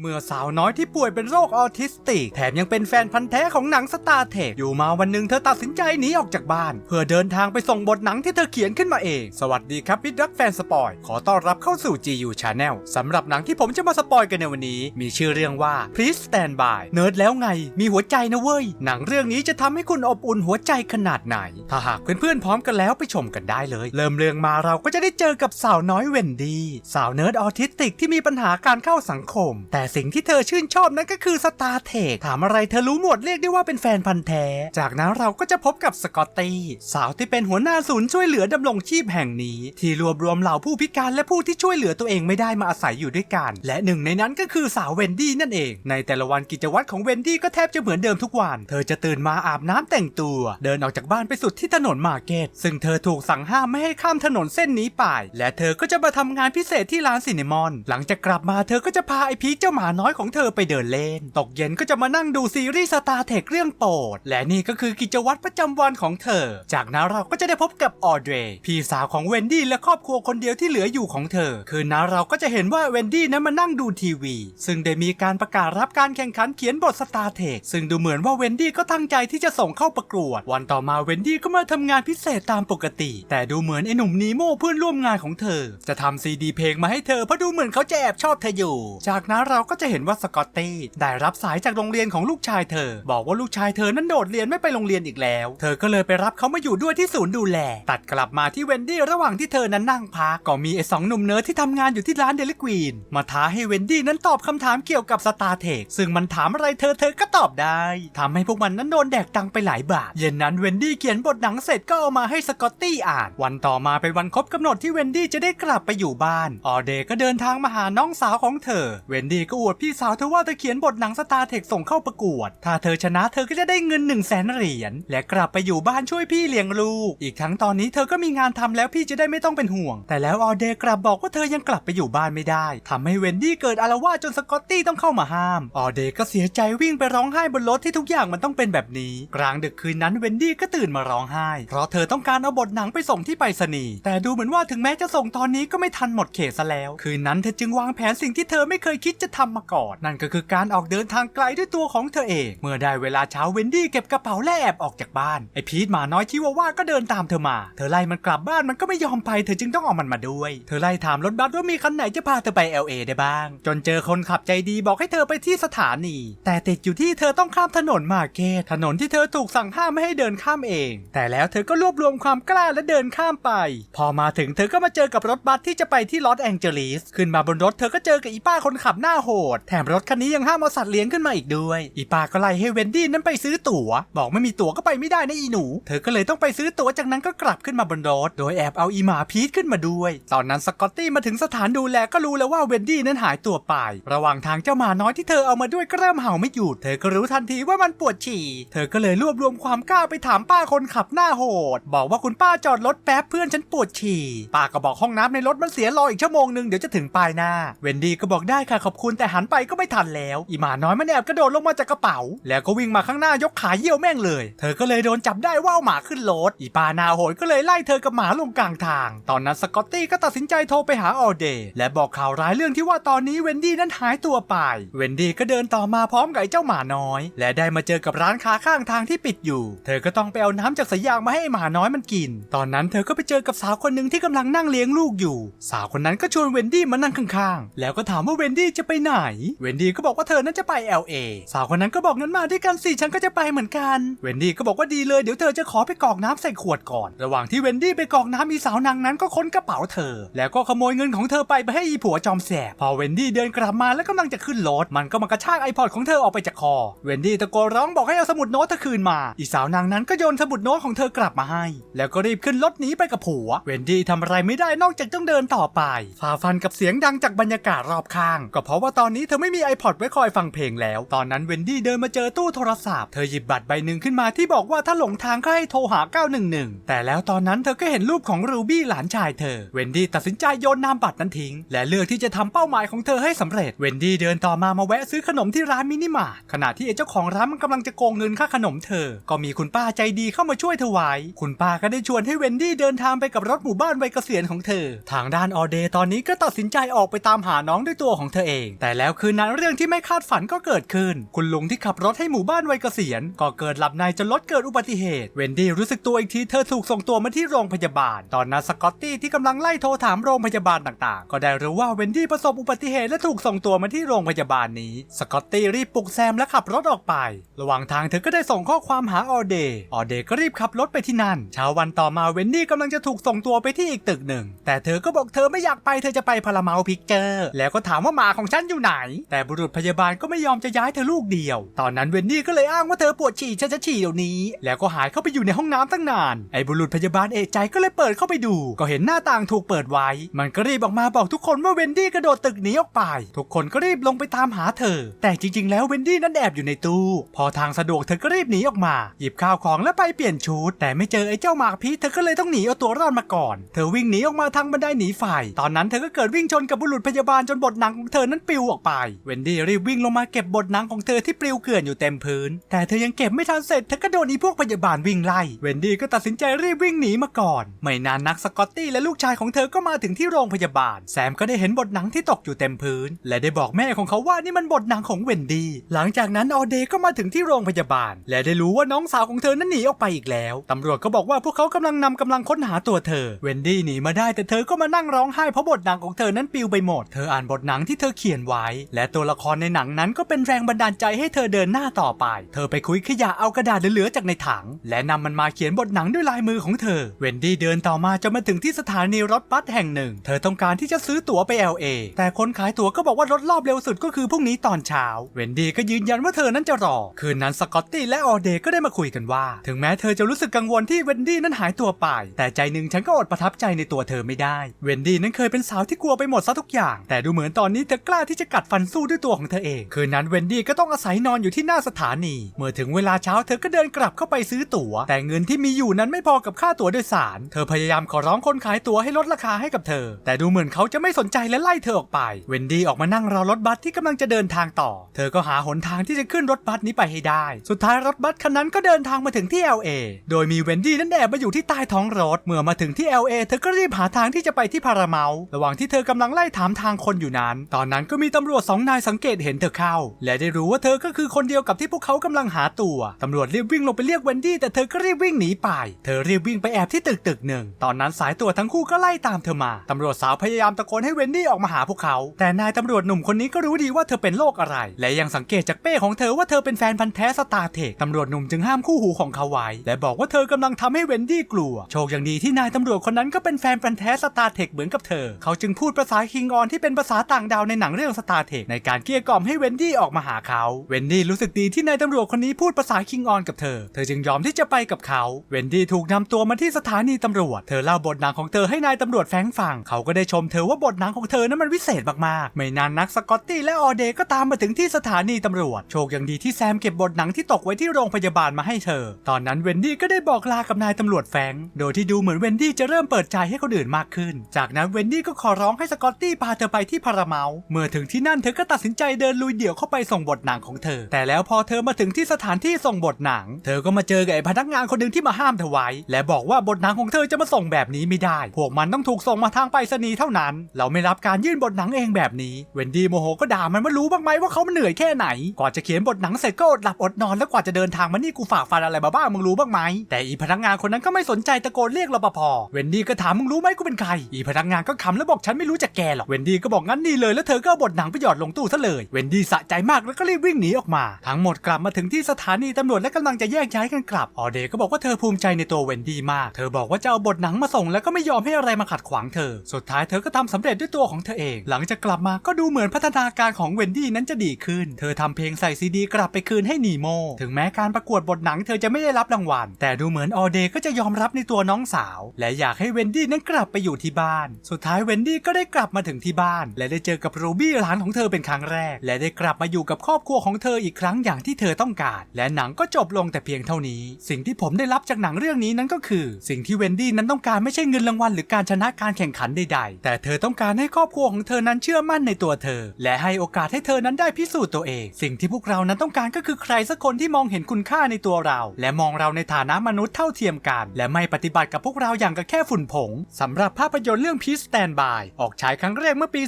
เมื่อสาวน้อยที่ป่วยเป็นโรคออทิสติก แถมยังเป็นแฟนพันธ์แท้ของหนังสตาร์เทคอยู่มาวันหนึ่งเธอตัดสินใจหนีออกจากบ้าน เพื่อเดินทางไปส่งบทหนังที่เธอเขียนขึ้นมาเอง สวัสดีครับพี่รักแฟนสปอย ขอต้อนรับเข้าสู่ GU Channel สำหรับหนังที่ผมจะมาสปอยกันในวันนี้ มีชื่อเรื่องว่า Please Stand By เนิร์ดแล้วไง มีหัวใจนะเว้ย หนังเรื่องนี้จะทำให้คุณอบอุ่นหัวใจขนาดไหน ถ้าหากเพื่อนๆพร้อมกันแล้วไปชมกันได้เลย เริ่มเรื่องมาเราก็จะได้เจอกับสาวน้อยเวนดี้สาวเนิร์ดออทิสติกที่มีปัญหาการเข้าสังคมแต่แต่สิ่งที่เธอชื่นชอบนั่นก็คือสตาร์เทคถามอะไรเธอรู้หมดเรียกได้ว่าเป็นแฟนพันธ์แท้ จากนั้นเราก็จะพบกับสกอตตี้สาวที่เป็นหัวหน้าศูนย์ช่วยเหลือดำรงชีพแห่งนี้ ที่รวบรวมเหล่าผู้พิการและผู้ที่ช่วยเหลือตัวเองไม่ได้มาอาศัยอยู่ด้วยกัน และหนึ่งในนั้นก็คือสาวเวนดี้นั่นเอง ในแต่ละวันกิจวัตรของเวนดี้ก็แทบจะเหมือนเดิมทุกวัน เธอจะตื่นมาอาบน้ำแต่งตัว เดินออกจากบ้านไปสุดที่ถนนมาร์เก็ตซึ่งเธอถูกสั่งห้ามไม่ให้ข้ามถนนเส้นนี้ไป และเธอก็จะมาทำงานพิเศษที่ร้านซินนมอน หลังจากกลับมาเธอก็จะพาไอพีเจ้าหมาน้อยของเธอไปเดินเล่น ตกเย็นก็จะมานั่งดูซีรีส์สตาร์เทคเรื่องโปรด และนี่ก็คือกิจวัตรประจำวันของเธอ จากนั้นเราก็จะได้พบกับออเดรพี่สาวของเวนดี้และครอบครัวคนเดียวที่เหลืออยู่ของเธอ คืนนั้นเราก็จะเห็นว่าเวนดี้นั้นมานั่งดูทีวี ซึ่งได้มีการประกาศรับการแข่งขันเขียนบทสตาร์เทคซึ่งดูเหมือนว่าเวนดี้ก็ตั้งใจที่จะส่งเข้าประกวด วันต่อมาเวนดี้ก็มาทำงานพิเศษตามปกติ แต่ดูเหมือนไอ้หนุ่มนีโม่เพื่อนร่วมงานของเธอ จะทำซีดีเพลงมาให้เธอเพราะดูเหมือนเขาจะแอบชอบเธออยู่ จากนั้นเราก็จะเห็นว่าสกอตตี้ได้รับสายจากโรงเรียนของลูกชายเธอ บอกว่าลูกชายเธอนั้นโดดเรียนไม่ไปโรงเรียนอีกแล้ว เธอก็เลยไปรับเขามาอยู่ด้วยที่ศูนย์ดูแล ตัดกลับมาที่เวนดี้ระหว่างที่เธอนั้นนั่งพักก็มีไอ้สองหนุ่มเนิร์ดที่ทำงานอยู่ที่ร้านเดลิควีนมาท้าให้เวนดี้นั้นตอบคำถามเกี่ยวกับสตาร์เทคซึ่งมันถามอะไรเธอเธอก็ตอบได้ทำให้พวกมันนั้นโดนแดกตังไปหลายบาทเย็นนั้นเวนดี้เขียนบทหนังเสร็จก็เอามาให้สกอตตี้อ่าน วันต่อมาเป็นวันครบกำหนดที่เวนดี้จะได้กลับไปอยู่บ้านออเดย์ก็เดินทางมาหาน้องสาวของเธอเวนดี้ก็อวดพี่สาวเธอว่าเธอเขียนบทหนังสตาร์เทคส่งเข้าประกวด ถ้าเธอชนะเธอก็จะได้เงิน1นึ่งแสนเหรียญ และกลับไปอยู่บ้านช่วยพี่เลี้ยงลูก อีกทั้งตอนนี้เธอก็มีงานทำแล้วพี่จะได้ไม่ต้องเป็นห่วง แต่แล้วออเดย์กลับบอกว่าเธอยังกลับไปอยู่บ้านไม่ได้ทำให้เวนดี้เกิดอาละวาดจนสกอตตี้ต้องเข้ามาห้าม ออเดย์ก็เสียใจวิ่งไปร้องไห้บนรถที่ทุกอย่างมันต้องเป็นแบบนี้ กลางดึกคืนนั้นเวนดี้ก็ตื่นมาร้องไห้ เพราะเธอต้องการเอาบทหนังไปส่งที่ไปรษณีย์ แต่ดูเหมือนว่าถึงแม้จะส่งตอนนี้ก็ไม่ทันหมดเขตซะแล้ว คืนนั้นเธอจึงวางแผนสิ่งที่เธอไม่เคยคิดจะทำมาก่อน นั่นก็คือการออกเดินทางไกลด้วยตัวของเธอเอง เมื่อได้เวลาเช้าเวนดี้เก็บกระเป๋าและแอบออกจากบ้าน ไอพีทหมาน้อยที่ว่าว่าก็เดินตามเธอมา เธอไล่มันกลับบ้านมันก็ไม่ยอมไป เธอจึงต้องเอามันมาด้วย เธอไล่ถามรถบัสว่ามีคันไหนจะพาเธอไป LA ได้บ้าง จนเจอคนขับใจดีบอกให้เธอไปที่สถานี แต่ติดอยู่ที่เธอต้องข้ามถนนมาเกตถนนที่เธอถูกสั่งห้ามไม่ให้เดินข้ามเอง แต่แล้วเธอก็รวบรวมความกล้าและเดินข้ามไป พอมาถึงเธอก็มาเจอกับรถบัสที่จะไปที่ลอสแองเจลิสขึ้นมาบนรถเธอก็เจอกับอีป้าคนขับหน้าโหด แถมรถคันนี้ยังห้ามเอาสัตว์เลี้ยงขึ้นมาอีกด้วย อีป้าก็ไล่ให้เวนดี้นั้นไปซื้อตั๋ว บอกไม่มีตั๋วก็ไปไม่ได้นะอีหนู เธอก็เลยต้องไปซื้อตั๋วจากนั้นก็กลับขึ้นมาบนรถ โดยแอบเอาอีหมาพีทขึ้นมาด้วย ตอนนั้นสกอตตี้มาถึงสถานดูแลก็รู้แล้วว่าเวนดี้นั้นหายตัวไป ระหว่างทางเจ้าหมาน้อยที่เธอเอามาด้วยก็เริ่มเห่าไม่หยุด เธอก็รู้ทันทีว่ามันปวดฉี่ เธอก็เลยรวบรวมความกล้าไปถามป้าคนขับหน้าโหด บอกว่าคุณป้าจอดรถแป๊บเพื่อนฉันปวดฉี่ ป้าก็บอกห้องน้ำในรถมันเสียรออีกชั่วโมงหนึ่งเดี๋ยวจะถึงปลายหน้า เวนดี้ก็บอกได้ค่ะขอบคุณแต่หันไปก็ไม่ทันแล้วอีหมาน้อยมันแอบกระโดดลงมาจากกระเป๋า แล้วก็วิ่งมาข้างหน้ายกขาเยี่ยวแม่งเลย เธอก็เลยโดนจับได้ว่าเอาหมาขึ้นรถอีปานาโหดก็เลยไล่เธอกับหมาลงกลางทาง ตอนนั้นสกอตตี้ก็ตัดสินใจโทรไปหาออเดย์และบอกข่าวร้ายเรื่องที่ว่าตอนนี้เวนดี้นั้นหายตัวไป เวนดี้ก็เดินต่อมาพร้อมกับไอ้เจ้าหมาน้อย และได้มาเจอกับร้านค้าข้างทางที่ปิดอยู่ เธอก็ต้องไปเอาน้ำจากสายยางมาให้หมาน้อยมันกิน ตอนนั้นเธอก็ไปเจอกับสาวคนหนึ่งที่กำลังนั่งเลี้ยงลูกอยู่ สาวคนนั้นก็ชวนเวนดี้มานั่งข้างๆ แล้วก็ถามว่าเวนดี้จะไปไหนเวนดี้ก็บอกว่าเธอนั้นจะไป LA สาวคนนั้นก็บอกงั้นมาด้วยกันสิฉันก็จะไปเหมือนกัน เวนดี้ก็บอกว่าดีเลยเดี๋ยวเธอจะขอไปกรอกน้ำใส่ขวดก่อน ระหว่างที่เวนดี้ไปกรอกน้ำมีสาวนางนั้นก็ค้นกระเป๋าเธอ แล้วก็ขโมยเงินของเธอไปไปให้อีผัวจอมแสบพอเวนดี้เดินกลับมาแล้วกำลังจะขึ้นรถมันก็มากระชากไอพอดของเธอออกไปจากคอ เวนดี้ตะโกนร้องบอกให้เอาสมุดโน้ตเธอคืนมา อีสาวนางนั้นก็โยนสมุดโน้ตของเธอกลับมาให้ แล้วก็รีบขึ้นรถหนีไปกับผัว เวนดี้ทำอะไรไม่ได้นอกจากต้องเดินต่อไปฝ่าฟันกับเสียงดังจากบรรยากาศรอบข้าง ก็เพราะว่าตอนนี้เธอไม่มี iPod ไว้คอยฟังเพลงแล้ว ตอนนั้นเวนดี้เดินมาเจอตู้โทรศัพท์ เธอหยิบบัตรใบหนึ่งขึ้นมาที่บอกว่าถ้าหลงทางก็ให้โทรหา 911 แต่แล้วตอนนั้นเธอก็เห็นรูปของรูบี้หลานชายเธอ เวนดี้ตัดสินใจโยนนามบัตรนั้นทิ้ง และเลือกที่จะทำเป้าหมายของเธอให้สำเร็จ เวนดี้เดินต่อมามาแวะซื้อขนมที่ร้านมินิมาร์ทขณะที่เจ้าของร้านมันกำลังจะโกงเงินค่าขนมเธอ ก็มีคุณป้าใจดีเข้ามาช่วยเธอไว้ คุณป้าก็ได้ชวนให้เวนดี้เดินทางไปกับรถหมู่บ้านวัยเกษียณของเธอ ทางด้านออเดย์ตอนนี้ก็ตัดสินใจออกไปตามหาน้องด้วยตัวของเธอเองแต่แล้วคืนนั้นเรื่องที่ไม่คาดฝันก็เกิดขึ้น คุณลุงที่ขับรถให้หมู่บ้านวัยเกษียณ ก็เกิดหลับในจนรถเกิดอุบัติเหตุ เวนดี้รู้สึกตัวอีกทีเธอถูกส่งตัวมาที่โรงพยาบาล ตอนนั้นสกอตตี้ที่กำลังไล่โทรถามโรงพยาบาลต่างๆ ก็ได้รู้ว่าเวนดี้ประสบอุบัติเหตุและถูกส่งตัวมาที่โรงพยาบาลนี้ สกอตตี้รีบปลุกแซมและขับรถออกไป ระหว่างทางเธอก็ได้ส่งข้อความหาออเดย์ออเดย์ก็รีบขับรถไปที่นั่น เช้าวันต่อมาเวนดี้กำลังจะถูกส่งตัวไปที่อีกตึกหนึ่ง แต่เธอก็บอกเธอไม่อยากไปเธอจะไปพาราเมาพิกเจอร์แล้วก็ถามว่าหมาของฉันอยู่ไหน แต่บุรุษพยาบาลก็ไม่ยอมจะย้ายเธอลูกเดียว ตอนนั้นเวนดี้ก็เลยอ้างว่าเธอปวดฉี่ฉันจะฉี่เดี๋ยวนี้ แล้วก็หายเข้าไปอยู่ในห้องน้ำตั้งนาน ไอ้บุรุษพยาบาลเอะใจก็เลยเปิดเข้าไปดู ก็เห็นหน้าต่างถูกเปิดไว้ มันก็รีบออกมาบอกทุกคนว่าเวนดี้กระโดดตึกหนีออกไป ทุกคนก็รีบลงไปตามหาเธอ แต่จริง ๆ แล้วเวนดี้นั้นแอบอยู่ในตู้ พอทางสะดวกเธอก็รีบหนีออกมา หยิบข้าวของแล้วไปเปลี่ยนชุด แต่ไม่เจอไอ้เจ้าหมากพีชเธอก็เลยต้องหนีเอาตัวรอดมาก่อน เธอวิ่งหนีออกมาทางบันไดหนีไฟตอนนั้นเธอก็เกิดวิ่งชนกับบุรุษพยาบาลจนบทหนังของเธอนั้นปิวออกไป เวนดี้รีบวิ่งลงมาเก็บบทหนังของเธอที่ปลิวเกลื่อนอยู่เต็มพื้น แต่เธอยังเก็บไม่ทันเสร็จเธอก็โดนอีพวกพยาบาลวิ่งไล่ เวนดี้ก็ตัดสินใจรีบวิ่งหนีมาก่อน ไม่นานนักสกอตตี้และลูกชายของเธอก็มาถึงที่โรงพยาบาล แซมก็ได้เห็นบทหนังที่ตกอยู่เต็มพื้น และได้บอกแม่ของเขาว่านี่มันบทหนังของเวนดี้ หลังจากนั้นออเดย์ก็มาถึงที่โรงพยาบาล และได้รู้ว่าน้องสาวของเธอนั้นหนีออกไปอีกแล้ว ตำรวจก็บอกว่าพวกเขากำลังนำกำลังค้นหาตัวเธอ เวนดี้หนีมาได้แต่เธอก็มานั่งร้องไห้เพราะบทหนังของเธอนั้นปลิวไปหมด เธออ่านบทหนังที่เธอเขียนไว้และตัวละครในหนังนั้นก็เป็นแรงบันดาลใจให้เธอเดินหน้าต่อไป เธอไปคุยขยะเอากระดาษเหลือๆจากในถัง และนำมันมาเขียนบทหนังด้วยลายมือของเธอ เวนดี้เดินต่อมาจนมาถึงที่สถานีรถบัสแห่งหนึ่ง เธอต้องการที่จะซื้อตั๋วไป LA แต่คนขายตั๋วก็บอกว่ารถรอบเร็วสุดก็คือพรุ่งนี้ตอนเช้า เวนดี้ก็ยืนยันว่าเธอนั้นจะรอ คืนนั้นสกอตตี้และออเดย์ก็ได้มาคุยกันว่า ถึงแม้เธอจะรู้สึกกังวลที่เวนดี้นั้นหายตัวไป แต่ใจหนึ่งฉันก็อดประทับใจในตัวเธอไม่ได้ เวนดี้นั้นเคยเป็นสาวที่กลัวไปหมดซะทุกอย่าง แต่ดูเหมือนตอนนี้เธอกล้าที่จะกัดฟันสู้ด้วยตัวของเธอเอง คืนนั้นเวนดี้ก็ต้องอาศัยนอนอยู่ที่หน้าสถานี เมื่อถึงเวลาเช้าเธอก็เดินกลับเข้าไปซื้อตั๋ว แต่เงินที่มีอยู่นั้นไม่พอกับค่าตั๋วโดยสาร เธอพยายามขอร้องคนขายตั๋วให้ลดราคาให้กับเธอ แต่ดูเหมือนเขาจะไม่สนใจและไล่เธอออกไป เวนดี้ออกมานั่งรอรถบัสที่กำลังจะเดินทางต่อ เธอก็หาหนทางที่จะขึ้นรถบัสนี้ไปให้ได้ สุดท้ายรถบัสคันนั้นก็เดินทางมาถึงที่ LA โดยมีเวนดี้นั้นแอบมาอยู่ที่ใต้ท้องรถ เมื่อมาถึงที่ LA เธอก็รีบหาทางที่จะไปที่พาราเมาระหว่างที่เธอกำลังไล่ถามทางคนอยู่นั้น ตอนนั้นก็มีตำรวจสองนายสังเกตเห็นเธอเข้า และได้รู้ว่าเธอก็คือคนเดียวกับที่พวกเขากำลังหาตัว ตำรวจรีบวิ่งลงไปเรียกเวนดี้แต่เธอก็รีบวิ่งหนีไป เธอรีบวิ่งไปแอบที่ตึกตึกหนึ่ง ตอนนั้นสายตรวจทั้งคู่ก็ไล่ตามเธอมา ตำรวจสาวพยายามตะโกนให้เวนดี้ออกมาหาพวกเขา แต่นายตำรวจหนุ่มคนนี้ก็รู้ดีว่าเธอเป็นโรคอะไร และยังสังเกตจากเป้ของเธอว่าเธอเป็นแฟนพันธ์แท้สตาร์เทคตำรวจหนุ่มจึงห้ามคู่หูของเขาไว้ และบอกว่าเธอกำลังทำให้เวนดี้กลัว โชคอย่างดีที่นายตำรวจคนนั้นก็เป็นแฟนพันธ์แท้สตาร์เทคเหมือนกับเธอ เขาจึงพูดภาษาคิงออนที่เป็นภาษาต่างดาวในหนังเรื่องตาร์เทคในการเกลี้ยกล่อมให้เวนดี้ออกมาหาเขา เวนดี้รู้สึกดีที่นายตำรวจคนนี้พูดภาษาคิงออนกับเธอ เธอจึงยอมที่จะไปกับเขา เวนดี้ถูกนำตัวมาที่สถานีตำรวจ เธอเล่าบทหนังของเธอให้นายตำรวจแฟงฟัง เขาก็ได้ชมเธอว่าบทหนังของเธอนั้นมันวิเศษมากๆ ไม่นานนักสกอตตี้และออเดย์ก็ตามมาถึงที่สถานีตำรวจ โชคย่างดีที่แซมเก็บบทหนังที่ตกไว้ที่โรงพยาบาลมาให้เธอ ตอนนั้นเวนดี้ก็ได้บอกลากับนายตำรวจแฟง โดยที่ดูเหมือนเวนดี้จะเริ่มเปิดใจให้คนอื่นมากขึ้น จากนั้นเวนดี้ก็ขอร้องให้สกอตตี้พาเธอไปที่พาราเมาเมื่อถึงที่นั่นเธอก็ตัดสินใจเดินลุยเดี่ยวเข้าไปส่งบทหนังของเธอ แต่แล้วพอเธอมาถึงที่สถานที่ส่งบทหนัง เธอก็มาเจอกับไอ้พนักงานคนหนึ่งที่มาห้ามเธอไว้ และบอกว่าบทหนังของเธอจะมาส่งแบบนี้ไม่ได้ พวกมันต้องถูกส่งมาทางไปรษณีย์เท่านั้น เราไม่รับการยื่นบทหนังเองแบบนี้ เวนดี้โมโหก็ด่ามันว่ารู้บ้างไหมว่าเขามันเหนื่อยแค่ไหนกว่าจะเขียนบทหนังเสร็จก็อดหลับอดนอนแล้วกว่าจะเดินทางมานี่กูฝ่าฟันอะไรมาบ้างมึงรู้บ้างไหมแต่อีพนักงานคนนั้นก็ไม่สนใจตะโกนเรียกรปภเวนดี้ก็ถามมึงรู้ไหมกูเป็นใครอีพนักงานก็ขำแล้วบอกฉันไม่รู้จักแกหรอกเวนดี้ก็บอกงั้นนี่เลยแล้วเธอก็บทหนังไปหยอดลงตู้ซะเลย เวนดี้สะใจมากแล้วก็รีบวิ่งหนีออกมา ทั้งหมดกลับมาถึงที่สถานีตำรวจและกำลังจะแยกย้ายกันกลับ ออเดย์ก็บอกว่าเธอภูมิใจในตัวเวนดี้มาก เธอบอกว่าจะเอาบทหนังมาส่งแล้วก็ไม่ยอมให้อะไรมาขัดขวางเธอ สุดท้ายเธอก็ทำสำเร็จด้วยตัวของเธอเอง หลังจากกลับมาก็ดูเหมือนพัฒนาการของเวนดี้นั้นจะดีขึ้น เธอทำเพลงใส่ซีดีกลับไปคืนให้นีโม ถึงแม้การประกวดบทหนังเธอจะไม่ได้รับรางวัล แต่ดูเหมือนออเดย์ก็จะยอมรับในตัวน้องสาว และอยากให้เวนดี้นั้นกลับไปอยู่ที่บ้าน สุดท้ายเวนดี้ก็ได้กลับมาถึงที่บ้าน และได้เจอกับรูบี้หลานของเธอเป็นครั้งแรก และได้กลับมาอยู่กับครอบครัวของเธออีกครั้งอย่างที่เธอต้องการ และหนังก็จบลงแต่เพียงเท่านี้ สิ่งที่ผมได้รับจากหนังเรื่องนี้นั้นก็คือ สิ่งที่เวนดี้นั้นต้องการไม่ใช่เงินรางวัลหรือการชนะการแข่งขันใดๆ แต่เธอต้องการให้ครอบครัวของเธอนั้นเชื่อมั่นในตัวเธอ และให้โอกาสให้เธอนั้นได้พิสูจน์ตัวเอง สิ่งที่พวกเรานั้นต้องการก็คือใครสักคนที่มองเห็นคุณค่าในตัวเรา และมองเราในฐานะมนุษย์เท่าเทียมกัน และไม่ปฏิบัติกับพวกเราอย่างกับแค่ฝุ่นผงสำหรับภาพยนตร์เรื่อง Peace Stand By ออกฉายครั้งแรกเมื่อปี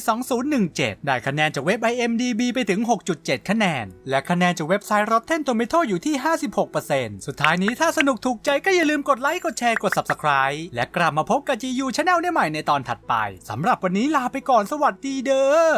2017 ได้คะแนนจากเว็บ IMDB ไปถึง 6.7 คะแนน และคะแนนจากเว็บไซต์ Rotten Tomato อยู่ที่ 56%สุดท้ายนี้ถ้าสนุกถูกใจก็อย่าลืมกดไลค์ กดแชร์ กด Subscribe และกลับมาพบกับ GU Channel ได้ใหม่ในตอนถัดไปสำหรับวันนี้ลาไปก่อนสวัสดีเด้อ